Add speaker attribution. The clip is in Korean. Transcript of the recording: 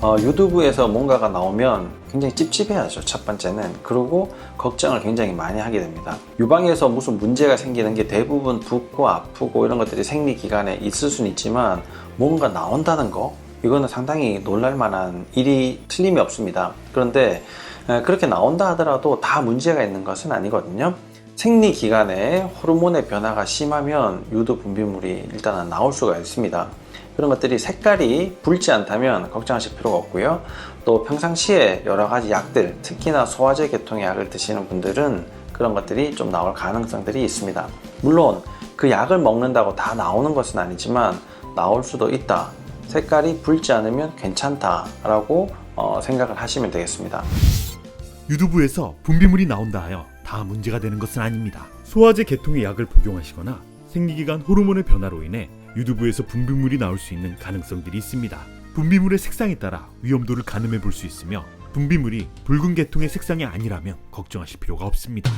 Speaker 1: 어, 유튜브에서 뭔가가 나오면 굉장히 찝찝해하죠. 첫 번째는. 그리고 걱정을 굉장히 많이 하게 됩니다. 유방에서 무슨 문제가 생기는 게 대부분 붓고 아프고 이런 것들이 생리 기간에 있을 수는 있지만 뭔가 나온다는 거 이거는 상당히 놀랄 만한 일이 틀림이 없습니다. 그런데 에, 그렇게 나온다 하더라도 다 문제가 있는 것은 아니거든요. 생리 기간에 호르몬의 변화가 심하면 유도 분비물이 일단은 나올 수가 있습니다. 그런 것들이 색깔이 붉지 않다면 걱정하실 필요가 없고요. 또 평상시에 여러 가지 약들, 특히나 소화제 계통의 약을 드시는 분들은 그런 것들이 좀 나올 가능성들이 있습니다. 물론 그 약을 먹는다고 다 나오는 것은 아니지만 나올 수도 있다. 색깔이 붉지 않으면 괜찮다라고 어, 생각을 하시면 되겠습니다.
Speaker 2: 유두부에서 분비물이 나온다 하여 다 문제가 되는 것은 아닙니다. 소화제 계통의 약을 복용하시거나 생리기간 호르몬의 변화로 인해 유두부에서 분비물이 나올 수 있는 가능성들이 있습니다. 분비물의 색상에 따라 위험도를 가늠해 볼 수 있으며 분비물이 붉은 계통의 색상이 아니라면 걱정하실 필요가 없습니다.